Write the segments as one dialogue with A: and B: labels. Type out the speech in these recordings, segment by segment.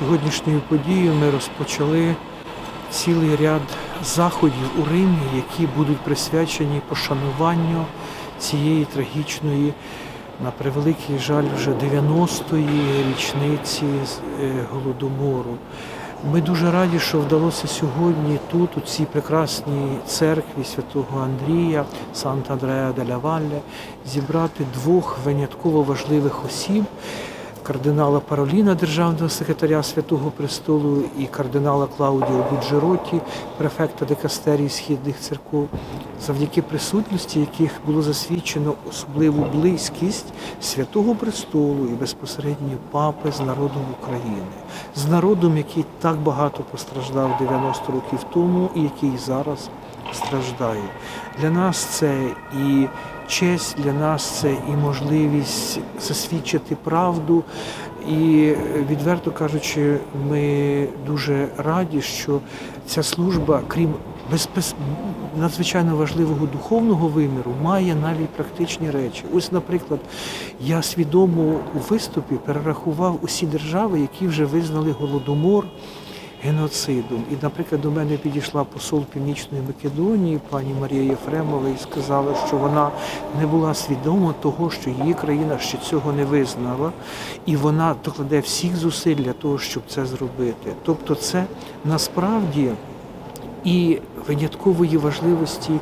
A: Сьогоднішньою подією ми розпочали цілий ряд заходів у Римі, які будуть присвячені пошануванню цієї трагічної, на превеликий жаль, вже 90-ї річниці е, голодомору. Ми дуже раді, що вдалося сьогодні тут, у цій прекрасній церкві святого Андрія, Санта Андреа деля Валле, зібрати двох винятково важливих осіб, кардинала Пароліна, державного секретаря Святого Престолу, і кардинала Клаудіо Буджероті, префекта декастерії східних церков, завдяки присутності яких було засвідчено особливу близькість Святого Престолу і безпосередньо папи з народом України, з народом, який так багато постраждав 90 років тому, і який зараз страждає. Для нас це і честь, для нас це і можливість засвідчити правду. І відверто кажучи, ми дуже раді, що ця служба, крім безпес... надзвичайно важливого духовного виміру, має навіть практичні речі. Ось, наприклад, я свідомо у виступі перерахував усі держави, які вже визнали голодомор геноцидом. І, наприклад, до мене підійшла посол Північної Македонії, пані Марія Єфремова, і сказала, що вона не була свідома того, що її країна ще цього не визнала, і вона докладе всіх зусиль для того, щоб це зробити. Тобто, це насправді і виняткової важливості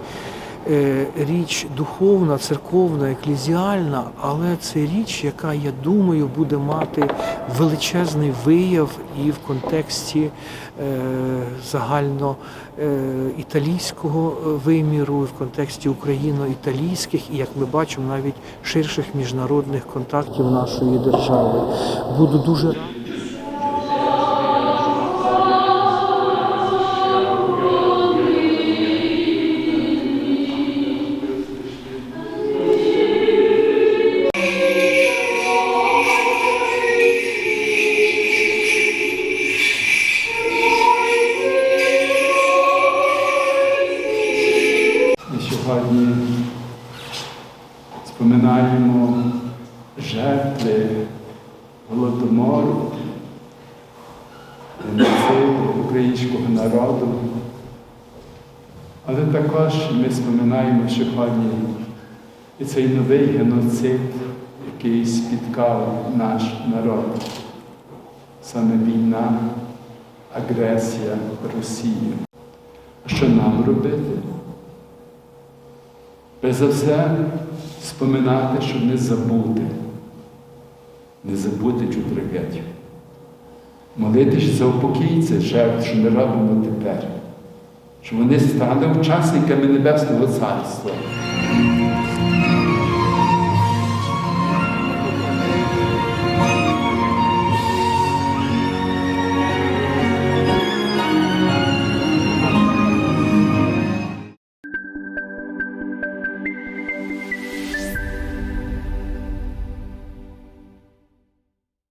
A: е, річ духовна, церковна, еклезіальна, але це річ, яка, я думаю, буде мати величезний вияв і в контексті е, загально е, італійського е, виміру, в контексті україно-італійських, і як ми бачимо, навіть ширших міжнародних контактів нашої держави. Буду дуже
B: сьогодні споминаємо жертви голодомору, геноциду українського народу. Але також ми споминаємо сьогодні і цей новий геноцид, який спіткав наш народ. Саме війна, агресія Росії. Що нам робити? Перш все, споминати, щоб не забути, не забути цю трагедію. Молитися за упокій цих жертв, що ми робимо тепер, щоб вони стали учасниками Небесного Царства.